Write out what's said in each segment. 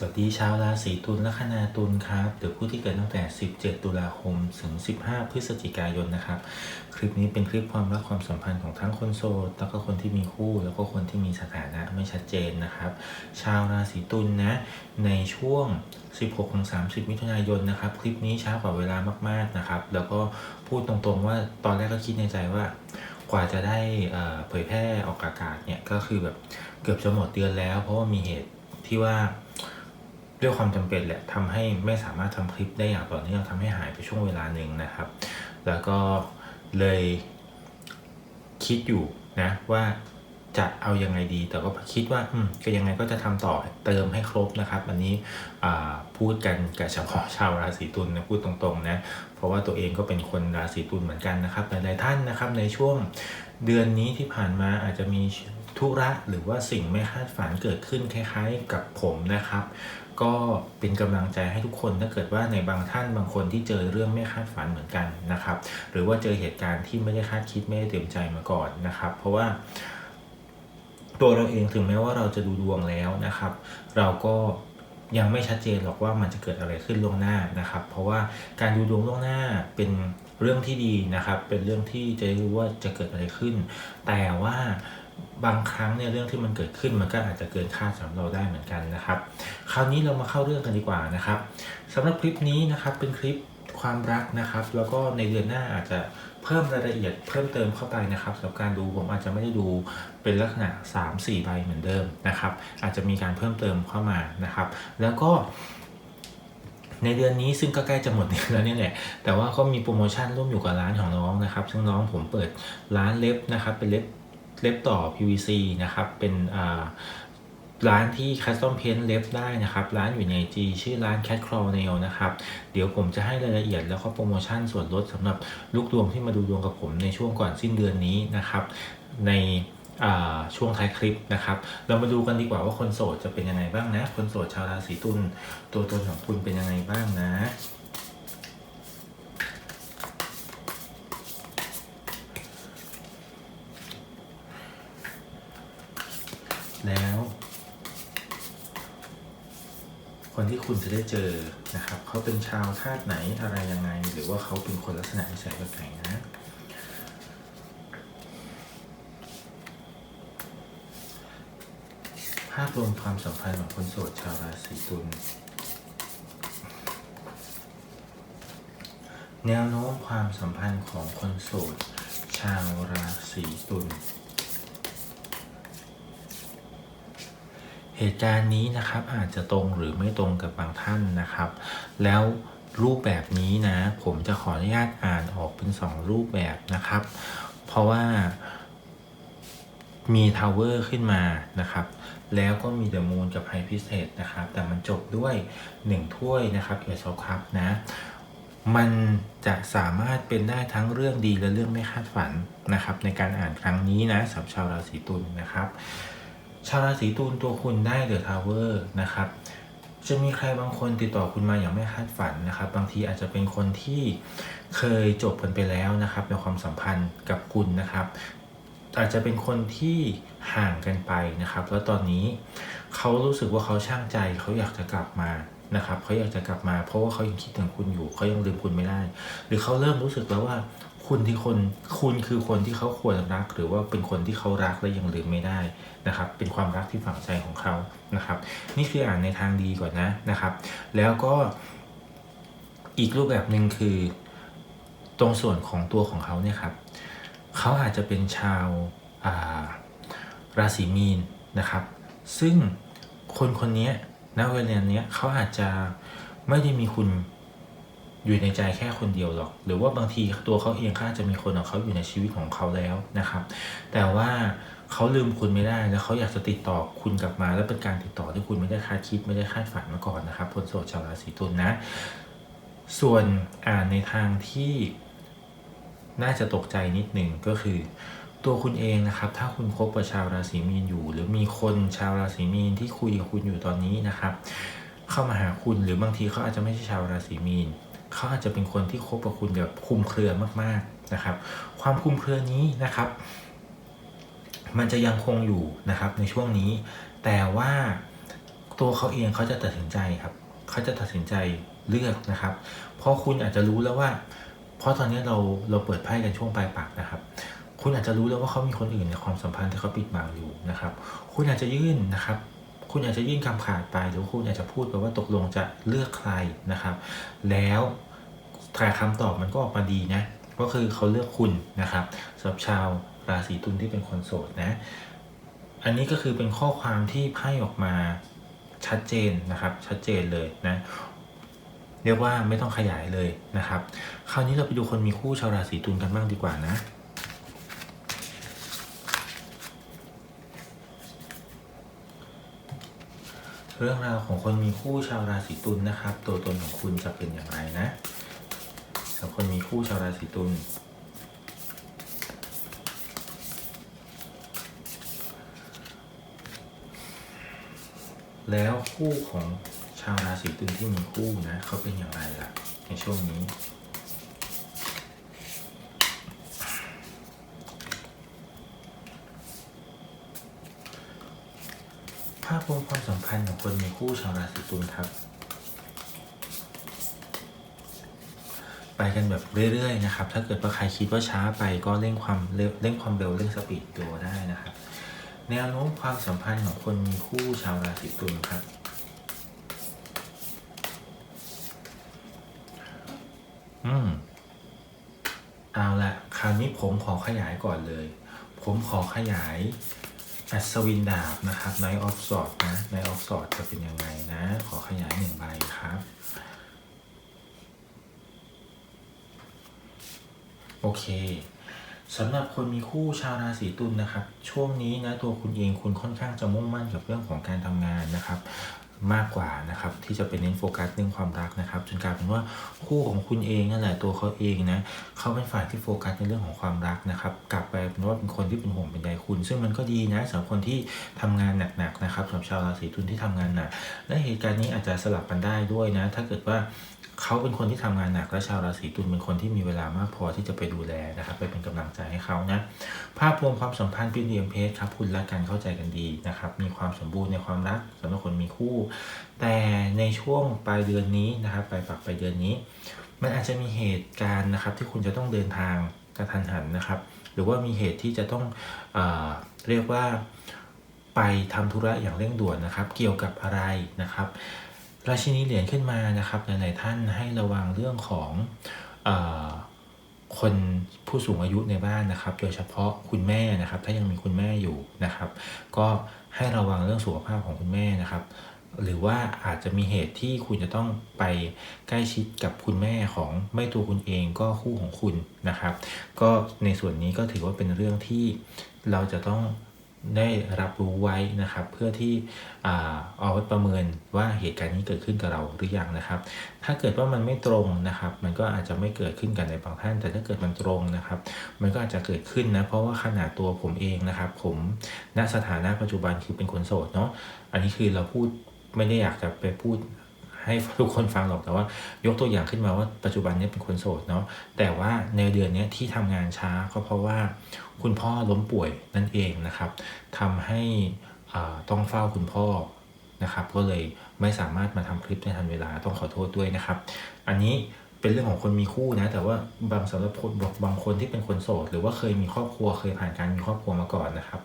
สวัสดีชาวราศีตุลและคณาตุลครับหรือผู้ที่เกิดตั้งแต่ 17 ตุลาคม ถึง 15 พฤศจิกายนนะครับ คลิปนี้เป็นคลิปความรักความสัมพันธ์ของทั้งคนโสด แล้วก็คนที่มีคู่ แล้วก็คนที่มีสถานะไม่ชัดเจนนะครับ ชาวราศีตุลนะในช่วง 16-30 มิถุนายนนะครับ คลิปนี้ช้ากว่าเวลามากๆนะครับ แล้วก็พูดตรงๆว่าตอนแรกก็คิดในใจว่ากว่าจะได้เอ่อเผยแพร่ออกอากาศเนี่ยก็คือแบบเกือบจะหมดเดือนแล้ว เพราะว่ามีเหตุที่ว่า ด้วยความจำเป็นแหละทำให้ไม่สามารถทำคลิปได้อย่างต่อเนื่องทำให้หายไปช่วงเวลาหนึ่งนะครับ แล้วก็เลยคิดอยู่นะว่าจะเอายังไงดี แต่ก็คิดว่าอืมก็ยังไงก็จะทำต่อเติมให้ครบนะครับ อันนี้พูดกันกับเฉพาะชาวราศีตุลนะพูดตรงๆนะ เพราะว่าตัวเองก็เป็นคนราศีตุลเหมือนกันนะครับหลายๆท่านนะครับในช่วงเดือนนี้ที่ผ่านมาอาจจะมีธุระหรือว่าสิ่งไม่คาดฝันเกิดขึ้นคล้ายๆกับผมนะครับ ก็เป็นกำลังใจให้ทุกคนถ้าเกิดว่าในบางท่านบางคนที่เจอเรื่องไม่คาดฝันเหมือนกันนะครับ หรือว่าเจอเหตุการณ์ที่ไม่ได้คาดคิดไม่ได้เตรียมใจมาก่อนนะครับ เพราะว่า ตัวเราเองถึงแม้ว่าเราจะดูดวงแล้วนะครับ เราก็ยังไม่ชัดเจนหรอกว่ามันจะเกิดอะไรขึ้นล่วงหน้านะครับ เพราะว่าการดูดวงล่วงหน้าเป็นเรื่องที่ดีนะครับ เป็นเรื่องที่จะรู้ว่าจะเกิดอะไรขึ้น แต่ว่า บางครั้งเนี่ยเรื่องที่มันเกิดขึ้นมันก็อาจจะเกินคาดสำหรับเราได้เหมือนกันนะครับ คราวนี้เรามาเข้าเรื่องกันดีกว่านะครับสำหรับคลิปนี้นะครับเป็นคลิปความรักนะครับ แล้วก็ในเดือนหน้าอาจจะเพิ่มรายละเอียดเพิ่มเติมเข้าไปนะครับสำหรับการดูผมอาจจะไม่ได้ดูเป็นลักษณะ 3-4 ใบเหมือนเดิมนะครับ อาจจะมีการเพิ่มเติมเข้ามานะครับ แล้วก็ในเดือนนี้ซึ่งก็ใกล้จะหมดเดือนแล้วเนี่ยแหละ แต่ว่าก็มีโปรโมชั่นร่วมอยู่กับร้านของน้องนะครับ ซึ่งน้องผมเปิดร้านเล็บนะครับ เป็นเล็บ เล็บต่อ PVC นะครับ เป็นร้านที่คัสตอมเพนเล็บได้นะครับ ร้านอยู่ใน G ชื่อร้าน Cat Claw Nail นะครับ เดี๋ยวผมจะให้รายละเอียดแล้วก็โปรโมชั่นส่วนลดสำหรับลูกดวงที่มาดูดวงกับผมในช่วงก่อนสิ้นเดือนนี้นะครับ ในช่วงท้ายคลิปนะครับ เรามาดูกันดีกว่าว่าคนโสดจะเป็นยังไงบ้างนะ คนโสดชาวราศีตุลตัวตนของคุณเป็นยังไงบ้างนะ แล้ว คนที่คุณจะได้เจอนะครับเขาเป็นชาวธาตุไหนอะไรยังไง หรือว่าเขาเป็นคนลักษณะนิสัยแบบไหนนะภาพรวมความสัมพันธ์ของคนโสดชาวราศีตุลแนวโน้มความสัมพันธ์ของคนโสดชาวราศีตุล เหตุการณ์นี้นะครับอาจจะตรงหรือไม่ตรงกับบางท่านนะครับ แล้วรูปแบบนี้นะ ผมจะขออนุญาตอ่านออกเป็นสองรูปแบบนะครับ เพราะว่ามีทาวเวอร์ขึ้นมานะครับ แล้วก็มีเดอะมูนกับไฮพิเศษนะครับ แต่มันจบด้วย 1 ถ้วยนะครับเอซอคัพนะ มันจะสามารถเป็นได้ทั้งเรื่องดีและเรื่องไม่คาดฝันนะครับ ในการอ่านครั้งนี้นะสำหรับชาวราศีตุลนะครับ ชาวราศีตุลตัวคุณได้เดอะทาวเวอร์นะครับ จะมีใครบางคนติดต่อคุณมาอย่างไม่คาดฝันนะครับ บางทีอาจจะเป็นคนที่เคยจบกันไปแล้วนะครับ ในความสัมพันธ์กับคุณนะครับ อาจจะเป็นคนที่ห่างกันไปนะครับ แล้วตอนนี้เขารู้สึกว่าเขาช่างใจเขาอยากจะกลับมานะครับเขาอยากจะกลับมาเพราะว่าเขายังคิดถึงคุณอยู่เขายังลืมคุณไม่ได้ หรือเขาเริ่มรู้สึกแล้วว่า คุณที่คนคุณคือคนที่เขาควรรัก หรือว่าเป็นคนที่เขารักและยังลืมไม่ได้นะครับ เป็นความรักที่ฝังใจของเขานะครับ นี่คืออ่านในทางดีก่อนนะนะครับ แล้วก็อีกรูปแบบหนึ่งคือตรงส่วนของตัวของเขาเนี่ยครับเขาอาจจะเป็นชาวาราศีมีนนะครับ ซึ่งคนคนนี้ณเวลาเนี้ยเขาอาจจะไม่ได้มีคุณ อยู่ในใจแค่คนเดียวหรอก หรือว่าบางทีตัวเขาเองเขาอาจะมีคนของเขาอยู่ในชีวิตของเขาแล้วนะครับ แต่ว่าเขาลืมคุณไม่ได้แล้วเขาอยากจะติดต่อคุณกลับมา และเป็นการติดต่อที่คุณไม่ได้คาดคิดไม่ได้คาดฝันมาก่อนนะครับคนโสดชาวราศีตุลนะ ส่วนอ่านในทางที่น่าจะตกใจนิดหนึ่งก็คือ ตัวคุณเองนะครับ ถ้าคุณคบกับชาวราศีมีนอยู่ หรือมีคนชาวราศีมีนที่คุยกับคุณอยู่ตอนนี้นะครับ เข้ามาหาคุณหรือบางทีเขาอาจจะไม่ใช่ชาวราศีมีน เขาอาจจะเป็นคนที่คบกับคุณแบบคุมเครือมากๆนะครับ ความคุมเครือนี้นะครับ มันจะยังคงอยู่นะครับในช่วงนี้ แต่ว่าตัวเขาเองเขาจะตัดสินใจครับเขาจะตัดสินใจเลือกนะครับ เพราะคุณอาจจะรู้แล้วว่า เพราะตอนนี้เราเราเปิดไพ่กันช่วงปลายปากนะครับ คุณอาจจะรู้แล้วว่าเขามีคนอื่นในความสัมพันธ์ที่เขาปิดบังอยู่นะครับ คุณอาจจะยื่นนะครับ คุณอาจจะยื่นคำขาดไป หรือคุณอาจจะพูดไปว่าตกลงจะเลือกใครนะครับ แล้วถ่ายคำตอบมันก็ออกมาดีนะ ก็คือเขาเลือกคุณนะครับสำหรับชาวราศีตุลที่เป็นคนโสดนะ อันนี้ก็คือเป็นข้อความที่ไพ่ออกมาชัดเจนนะครับ ชัดเจนเลยนะเรียกว่าไม่ต้องขยายเลยนะครับ คราวนี้เราไปดูคนมีคู่ชาวราศีตุลกันบ้างดีกว่านะ เรื่องราวของคนมีคู่ชาวราศีตุลนะครับ ตัวตนของคุณจะเป็นอย่างไรนะสำหรับคนมีคู่ชาวราศีตุลแล้วคู่ของชาวราศีตุลที่มีคู่นะเขาเป็นอย่างไรล่ะ ในช่วงนี้ วมความสัมพันธ์ของคนมีคู่ชาวราศีตุลครับ ไปกันแบบเรื่อยๆนะครับ ถ้าเกิดว่าใครคิดว่าช้าไปก็เร่งความเร็วเร่งความเร็วเร่งสปีดตัวได้นะครับ แนวโน้มความสัมพันธ์ของคนมีคู่ชาวราศีตุลครับอืมเอาละคราวนี้ผมขอขยายก่อนเลย ผมขอขยาย อัศวินดาบนะครับ Knight of Swords นะ Knight of Swords จะเป็นยังไงนะ ขอขยายหนึ่งใบครับ โอเคสำหรับคนมีคู่ชาวราศีตุลนะครับ ช่วงนี้นะตัวคุณเองคุณค่อนข้างจะมุ่งมั่นกับเรื่องของการทำงานนะครับ มากกว่านะครับ ที่จะเป็นเน้นโฟกัสเรื่องความรักนะครับ จนกลายเป็นว่าคู่ของคุณเองนั่นแหละตัวเขาเองนะเขาเป็นฝ่ายที่โฟกัสในเรื่องของความรักนะครับ กลับไปเป็นว่าเป็นคนที่เป็นห่วงเป็นใยคุณ ซึ่งมันก็ดีนะสำหรับคนที่ทำงานหนักๆนะครับสำหรับชาวราศีตุลที่ทำงานหนักและเหตุการณ์นี้อาจจะสลับกันได้ด้วยนะ ถ้าเกิดว่าเขาเป็นคนที่ทำงานหนักและชาวราศีตุลเป็นคนที่มีเวลามากพอที่จะไปดูแลนะครับ ไปเป็นกำลังใจให้เขานะภาพรวมความสัมพันธ์เป็นเดียมเพสครับคุณรักกันเข้าใจกันดีนะครับ มีความสมบูรณ์ในความรักสำหรับคนมีคู่แต่ในช่วงปลายเดือนนี้นะครับปลายปักปลายเดือนนี้ มันอาจจะมีเหตุการณ์นะครับที่คุณจะต้องเดินทางกระทันหันนะครับ หรือว่ามีเหตุที่จะต้องเอเรียกว่าไปทำธุระอย่างเร่งด่วนนะครับ เกี่ยวกับอะไรนะครับราชินีเหรียญขึ้นมานะครับหลายๆท่านให้ระวังเรื่องของอคนผู้สูงอายุในบ้านนะครับ โดยเฉพาะคุณแม่นะครับ ถ้ายังมีคุณแม่อยู่นะครับ ก็ให้ระวังเรื่องสุขภาพของคุณแม่นะครับ หรือว่าอาจจะมีเหตุที่คุณจะต้องไปใกล้ชิดกับคุณแม่ของไม่ตัวคุณเองก็คู่ของคุณนะครับ ก็ในส่วนนี้ก็ถือว่าเป็นเรื่องที่เราจะต้องได้รับรู้ไว้นะครับ เพื่อที่อ่าเอาไว้ประเมินว่าเหตุการณ์นี้เกิดขึ้นกับเราหรือยังนะครับ ถ้าเกิดว่ามันไม่ตรงนะครับ มันก็อาจจะไม่เกิดขึ้นกับในบางท่าน แต่ถ้าเกิดมันตรงนะครับ มันก็อาจจะเกิดขึ้นนะเพราะว่าขนาดตัวผมเองนะครับ ผมณสถานะปัจจุบันคือเป็นคนโสดเนาะอันนี้คือเราพูด ไม่ได้อยากจะไปพูดให้ทุกคนฟังหรอกแต่ว่า ยกตัวอย่างขึ้นมาว่าปัจจุบันนี้เป็นคนโสดเนาะแต่ว่าในเดือนนี้ที่ทำงานช้าก็เพราะว่าคุณพ่อล้มป่วยนั่นเองนะครับทำให้อ่าต้องเฝ้าคุณพ่อนะครับ ก็เลยไม่สามารถมาทำคลิปในทันเวลาต้องขอโทษด้วยนะครับ อันนี้เป็นเรื่องของคนมีคู่นะ แต่ว่าบางสำหรับคนบางคนที่เป็นคนโสด หรือว่าเคยมีครอบครัวเคยผ่านการมีครอบครัวมาก่อนนะครับ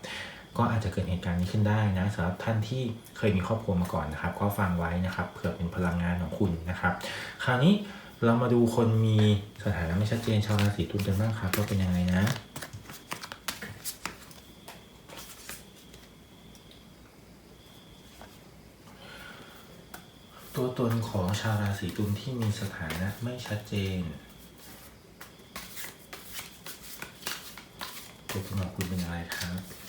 ก็อาจจะเกิดเหตุการณ์นี้ขึ้นได้นะสำหรับท่านที่เคยมีครอบครัวมาก่อนนะครับ ก็ฟังไว้นะครับเผื่อเป็นพลังงานของคุณนะครับ คราวนี้เรามาดูคนมีสถานะไม่ชัดเจนชาวราศีตุลกันบ้างครับว่าเป็นยังไงนะตัวตนของชาวราศีตุลที่มีสถานะไม่ชัดเจน ตัวตนของคุณเป็นอะไรครับ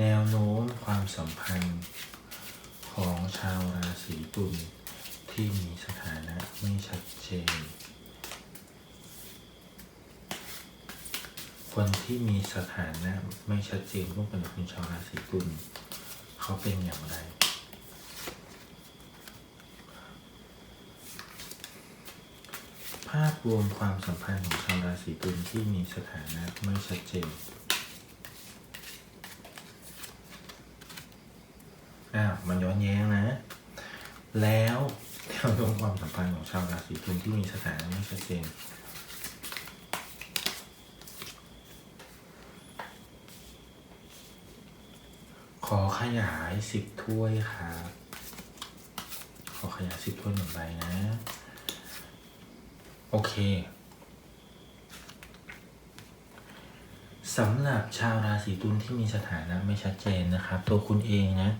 แนวโน้มความสัมพันธ์ของชาวราศีตุลที่มีสถานะไม่ชัดเจน คนที่มีสถานะไม่ชัดเจนร่วมกันคุณชาวราศีตุลเขาเป็นอย่างไร ภาพรวมความสัมพันธ์ของชาวราศีตุลที่มีสถานะไม่ชัดเจน อ้าวมันย้อนแย้งนะ แล้วแนวโน้มความสัมพันธ์ของชาวราศีตุลที่มีสถานะไม่ชัดเจนขอขยายสิบถ้วยครับขอขยายสิบถ้วยหนึ่งใบนะ โอเค สำหรับชาวราศีตุลที่มีสถานะไม่ชัดเจนนะครับ ตัวคุณเองนะ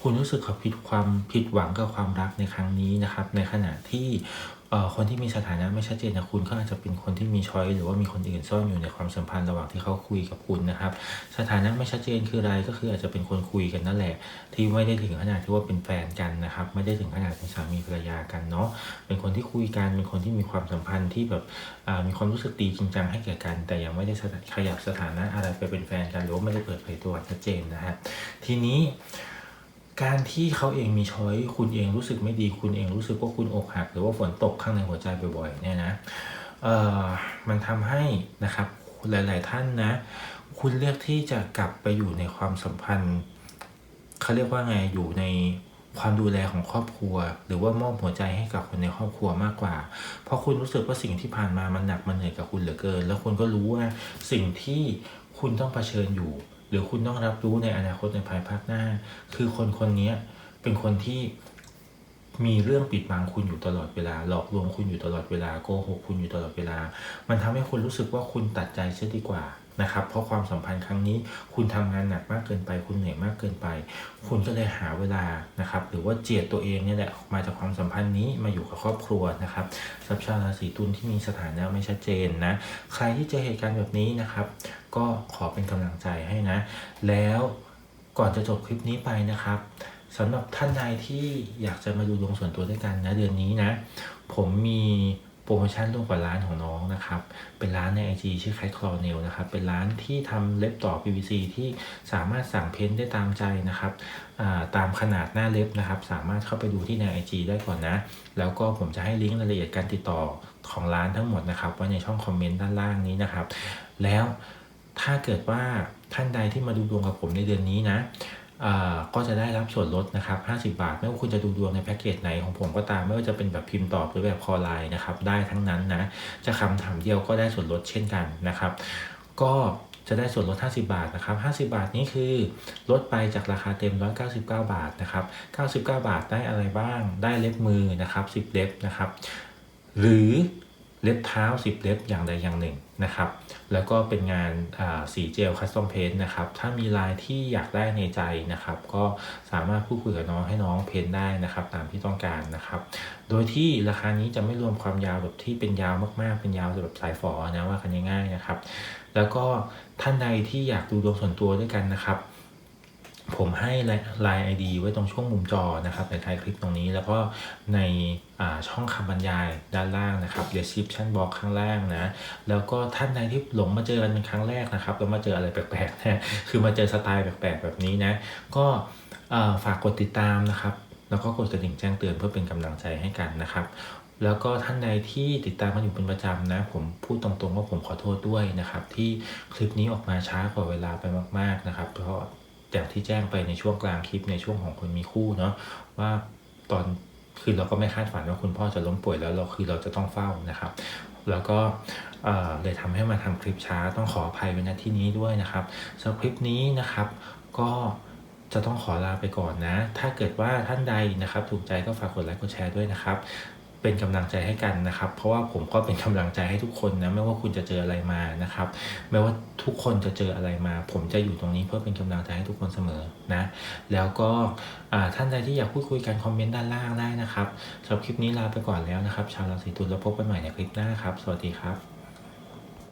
คุณรู้สึกขับผิดความผิดหวังกับความรักในครั้งนี้นะครับ ในขณะที่ คนที่มีสถานะไม่ชัดเจนนะคุณก็อาจจะเป็นคนที่มีช้อยหรือว่ามีคนอื่นซ่อนอยู่ในความสัมพันธ์ระหว่างที่เขาคุยกับคุณนะครับ สถานะไม่ชัดเจนคืออะไรก็คืออาจจะเป็นคนคุยกันนั่นแหละ ที่ไม่ได้ถึงขนาดที่ว่าเป็นแฟนกันนะครับ ไม่ได้ถึงขนาดเป็นสามีภรรยากันเนาะเป็นคนที่คุยกันเป็นคนที่มีความสัมพันธ์ที่แบบมีความรู้สึกดีจริงจังให้แก่กัน แต่ยังไม่ได้ขยับสถานะอะไรไปเป็นแฟนกันหรือว่าไม่ได้เปิดเผยตัวชัดเจนนะฮะทีนี้ การที่เขาเองมีช้อยคุณเองรู้สึกไม่ดีคุณเองรู้สึกว่าคุณอกหัก หรือว่าฝนตกข้างในหัวใจบ่อยๆเนี่ยนะเอ่อมันทำให้นะครับหลาย ๆ ท่านนะ คุณเลือกที่จะกลับไปอยู่ในความสัมพันธ์เขาเรียกว่าไงอยู่ในความดูแลของครอบครัว หรือว่ามอบหัวใจให้กับคนในครอบครัวมากกว่า เพราะคุณรู้สึกว่าสิ่งที่ผ่านมามันหนักมันเหนื่อยกับคุณเหลือเกิน แล้วคุณก็รู้ว่าสิ่งที่คุณต้องเผชิญอยู่ หรือคุณต้องรับรู้ในอนาคตในภายภาคหน้า คือคนคนนี้เป็นคนที่มีเรื่องปิดบังคุณอยู่ตลอดเวลา หลอกลวงคุณอยู่ตลอดเวลาโกหกคุณอยู่ตลอดเวลา มันทำให้คุณรู้สึกว่าคุณตัดใจเสียดีกว่า นะครับเพราะความสัมพันธ์ครั้งนี้ คุณทำงานหนักมากเกินไป คุณเหนื่อยมากเกินไป คุณก็เลยหาเวลานะครับหรือว่าเจียดตัวเองเนี่ยแหละออกมาจากความสัมพันธ์นี้มาอยู่กับครอบครัวนะครับสำหรับชาวราศีตุลที่มีสถานะไม่ชัดเจนนะใครที่เจอเหตุการณ์แบบนี้นะครับ ก็ขอเป็นกำลังใจให้นะ แล้วก่อนจะจบคลิปนี้ไปนะครับสำหรับท่านใดที่อยากจะมาดูดวงส่วนตัวด้วยกันนะเดือนนี้นะ ผมมี โปรโมชั่นร่วมกับร้านของน้องนะครับ เป็นร้านใน IG ชื่อคล้ายคลอเนลนะครับ เป็นร้านที่ทำเล็บต่อ PVC ที่สามารถสั่งเพ้นท์ได้ตามใจนะครับตามขนาดหน้าเล็บนะครับ สามารถเข้าไปดูที่ใน IG ได้ก่อนนะ แล้วก็ผมจะให้ลิงก์รายละเอียดการติดต่อของร้านทั้งหมดนะครับ ไว้ในช่องคอมเมนต์ด้านล่างนี้นะครับ แล้วถ้าเกิดว่าท่านใดที่มาดูดวงกับผมในเดือนนี้นะ ก็จะได้รับส่วนลดนะครับ50 บาท ไม่ว่าคุณจะดูดวงในแพ็กเกจไหนของผมก็ตามไม่ว่าจะเป็นแบบพิมพ์ตอบหรือแบบคอไลน์นะครับได้ทั้งนั้นนะจะคำถามเดียวก็ได้ส่วนลดเช่นกันนะครับ ก็จะได้ส่วนลด 50 บาทนะครับ 50 บาทนี้คือลดไปจากราคาเต็ม 199 บาทนะครับ 99 บาทได้อะไรบ้าง ได้เล็บมือนะครับ 10 เล็บนะครับ หรือ เล็บเท้า 10 เล็บอย่างใดอย่างหนึ่งนะครับ แล้วก็เป็นงานสีเจลคัสตอมเพนนะครับ ถ้ามีลายที่อยากได้ในใจนะครับ ก็สามารถพูดคุยกับน้องให้น้องเพ้นได้นะครับ ตามที่ต้องการนะครับ โดยที่ราคานี้จะไม่รวมความยาวแบบที่เป็นยาวมากๆ เป็นยาวแบบสายฝอนะว่ากันง่ายๆนะครับ แล้วก็ท่านใดที่อยากดูดวงส่วนตัวด้วยกันนะครับ ผมให้ไลน์ ID ไว้ตรงช่วงมุมจอนะครับในท้ายคลิปตรงนี้ แล้วก็ในช่องคำบรรยายด้านล่างนะครับ description box ข้างล่างนะ แล้วก็ท่านใดที่หลงมาเจอกันเป็นครั้งแรกนะครับ แล้วมาเจออะไรแปลกๆนะคือมาเจอสไตล์แปลกๆแบบนี้นะ ก็ฝากกดติดตามนะครับแล้วก็กดกระดิ่งแจ้งเตือนเพื่อเป็นกำลังใจให้กันนะครับแล้วก็ท่านใดที่ติดตามมาอยู่เป็นประจำนะ ผมพูดตรงๆว่าผมขอโทษด้วยนะครับ ที่คลิปนี้ออกมาช้ากว่าเวลาไปมาก ๆนะครับ เพราะ อย่างที่แจ้งไปในช่วงกลางคลิปในช่วงของคนมีคู่เนาะว่าตอนคือเราก็ไม่คาดฝันว่าคุณพ่อจะล้มป่วยแล้วเราคือเราจะต้องเฝ้านะครับ แล้วก็เออเลยทำให้มาทำคลิปช้าต้องขออภัยไว้ณที่นี้ด้วยนะครับสำหรับคลิปนี้นะครับ ก็จะต้องขอลาไปก่อนนะ ถ้าเกิดว่าท่านใดนะครับ ถูกใจก็ฝากกดไลค์กดแชร์ด้วยนะครับ เป็นกำลังใจให้กันนะครับ เพราะว่าผมก็เป็นกำลังใจให้ทุกคนนะไม่ว่าคุณจะเจออะไรมานะครับ ไม่ว่าทุกคนจะเจออะไรมา ผมจะอยู่ตรงนี้เพื่อเป็นกำลังใจให้ทุกคนเสมอนะแล้วก็ท่านใดที่อยากพูดคุยกันคอมเมนต์ด้านล่างได้นะครับสำหรับคลิปนี้ลาไปก่อนแล้วนะครับ ชาวราศีตุลแล้วพบกันใหม่ในคลิปหน้าครับ สวัสดีครับ